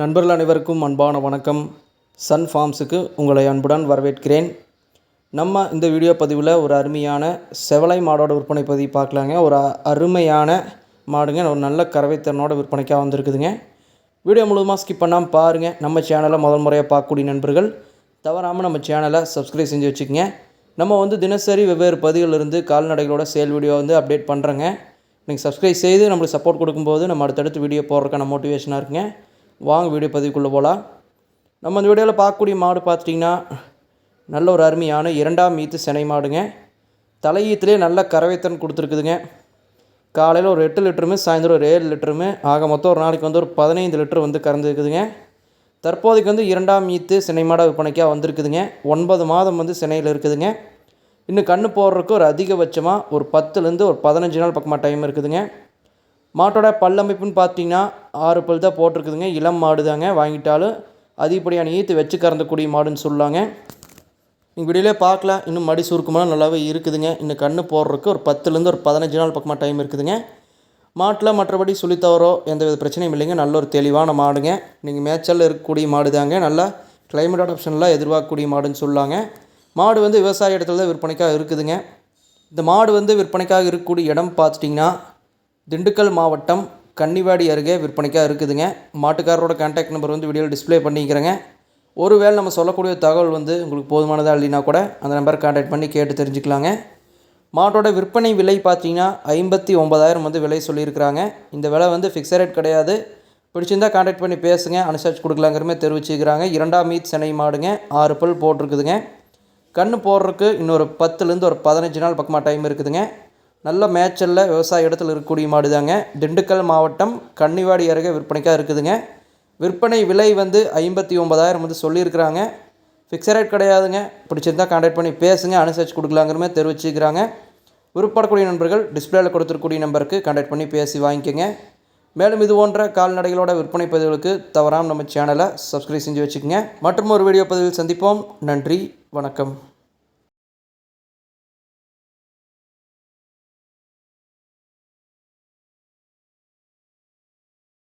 நண்பர்கள் அனைவருக்கும் அன்பான வணக்கம். சன் ஃபார்ம்ஸுக்கு உங்களை அன்புடன் வரவேற்கிறேன். நம்ம இந்த வீடியோ பதிவில் ஒரு அருமையான செவலை மாடோட விற்பனை பதிவு பார்க்கலாங்க. ஒரு அருமையான மாடுங்க. ஒரு நல்ல கறவைத்திறனோட விற்பனைக்காக வந்திருக்குதுங்க. வீடியோ முழுவதுமாக ஸ்கிப் பண்ணாமல் பாருங்கள் நம்ம சேனலை முதல் முறையாக பார்க்கக்கூடிய நண்பர்கள் தவறாமல் நம்ம சேனலை சப்ஸ்கிரைப் செஞ்சு வச்சுக்கோங்க. நம்ம வந்து தினசரி வெவ்வேறு பதிவுகளிலிருந்து கால்நடைகளோட சேல் வீடியோ வந்து அப்டேட் பண்ணுறேங்க நீங்கள் சப்ஸ்கிரைப் செய்து நம்மளுக்கு சப்போர்ட் கொடுக்கும்போது நம்ம அடுத்தடுத்து வீடியோ போடுறதுக்கான மோட்டிவேஷனாக இருக்குங்க. வாங்க வீடியோ பதிவுக்குள்ளே போகலாம் நம்ம இந்த வீடியோவில் பார்க்கக்கூடிய மாடு பார்த்துட்டிங்கன்னா நல்ல ஒரு அருமையான இரண்டாம் ஈத்து சினை மாடுங்க. தலையீத்துலேயே நல்ல கறவைத்தன் கொடுத்துருக்குதுங்க. காலையில் ஒரு எட்டு லிட்டருமே சாயந்தரம் ஒரு ஏழு லிட்டருமே. ஆக மொத்தம் ஒரு நாளைக்கு வந்து ஒரு பதினைந்து லிட்டர் வந்து கறந்துருக்குதுங்க. தற்போதைக்கு வந்து இரண்டாம் ஈத்து சினை விற்பனைக்காக வந்திருக்குதுங்க. ஒன்பது மாதம் வந்து சினையில் இருக்குதுங்க. இன்னும் கண்ணு போடுறதுக்கு ஒரு அதிகபட்சமாக ஒரு பத்துலேருந்து ஒரு பதினஞ்சு நாள் பக்கமாக டைம் இருக்குதுங்க. மாட்டோட பல்லமைப்புன்னு பார்த்தீங்கன்னா ஆறு பல் தான் போட்டிருக்குதுங்க. இளம் மாடு தாங்க. வாங்கிட்டாலும் அதிகப்படியான ஈத்து வச்சு கறந்தக்கூடிய மாடுன்னு சொல்லாங்க. நீங்கள் வெளியிலே பார்க்கலாம். இன்னும் மடி சுருக்கமாக நல்லாவே இருக்குதுங்க. இன்னும் கண்ணு போடுறதுக்கு ஒரு பத்துலேருந்து ஒரு பதினஞ்சு நாள் பக்கமாக டைம் இருக்குதுங்க. மாட்டில் மற்றபடி சொல்லி தவறோ எந்த வித பிரச்சனையும் இல்லைங்க. நல்ல ஒரு தெளிவான மாடுங்க. நீங்கள் மேய்ச்சலில் இருக்கக்கூடிய மாடு தாங்க. நல்லா கிளைமேட் அடாப்ஷன்லாம் எதிர்பார்க்கக்கூடிய மாடுன்னு சொல்லலாங்க மாடு வந்து விவசாய இடத்துல தான் விற்பனைக்காக இருக்குதுங்க. இந்த மாடு வந்து விற்பனைக்காக இருக்கக்கூடிய இடம் பார்த்துட்டிங்கன்னா திண்டுக்கல் மாவட்டம் கன்னிவாடி அருகே விற்பனைக்காக இருக்குதுங்க. மாட்டுக்காரரோட கான்டாக்ட் நம்பர் வந்து வீடியோவில் டிஸ்ப்ளே பண்ணிக்கிறேங்க. ஒருவேளை நம்ம சொல்லக்கூடிய தகவல் வந்து உங்களுக்கு போதுமானதாக இல்லைனா கூட அந்த நம்பரை கான்டாக்ட் பண்ணி கேட்டு தெரிஞ்சுக்கலாங்க. மாட்டோட விற்பனை விலை பார்த்தீங்கன்னா ஐம்பத்தி ஒம்பதாயிரம் வந்து விலை சொல்லியிருக்கிறாங்க. இந்த விலை வந்து ஃபிக்ஸட் ரேட் கிடையாது. பிடிச்சிருந்தா கான்டாக்ட் பண்ணி பேசுங்க. அனுசரிச்சு கொடுக்கலாங்கிறமே தெரிவிச்சுக்கிறாங்க. இரண்டாம் மீட் சென்னை மாடுங்க. ஆறு பல் போட்டிருக்குதுங்க. கன்று போடுறதுக்கு இன்னொரு பத்துலேருந்து ஒரு பதினஞ்சு நாள் பக்கமாக டைம் இருக்குதுங்க. நல்ல மேய்ச்சலில் விவசாய இடத்துல இருக்கக்கூடிய மாடு தாங்க. திண்டுக்கல் மாவட்டம் கன்னிவாடி அருகே விற்பனைக்காக இருக்குதுங்க. விற்பனை விலை வந்து ஐம்பத்தி ஒன்பதாயிரம் வந்து சொல்லியிருக்கிறாங்க. ஃபிக்ஸட் ரேட் கிடையாதுங்க. பிடிச்சிருந்தா கான்டாக்ட் பண்ணி பேசுங்க அனுசரிச்சு கொடுக்கலாங்கிற மாதிரி தெரிவிச்சுக்கிறாங்க. விருப்பப்படக்கூடிய நண்பர்கள் டிஸ்பிளேயில் கொடுத்துருக்கூடிய நம்பருக்கு கான்டாக்ட் பண்ணி பேசி வாங்கிக்கோங்க. மேலும் இது போன்ற கால்நடைகளோட விற்பனை பதிவுகளுக்கு தவறாமல் நம்ம சேனலை சப்ஸ்கிரைப் செஞ்சு வச்சுக்கோங்க. மற்றும் ஒரு வீடியோ பதிவில் சந்திப்போம். நன்றி வணக்கம்.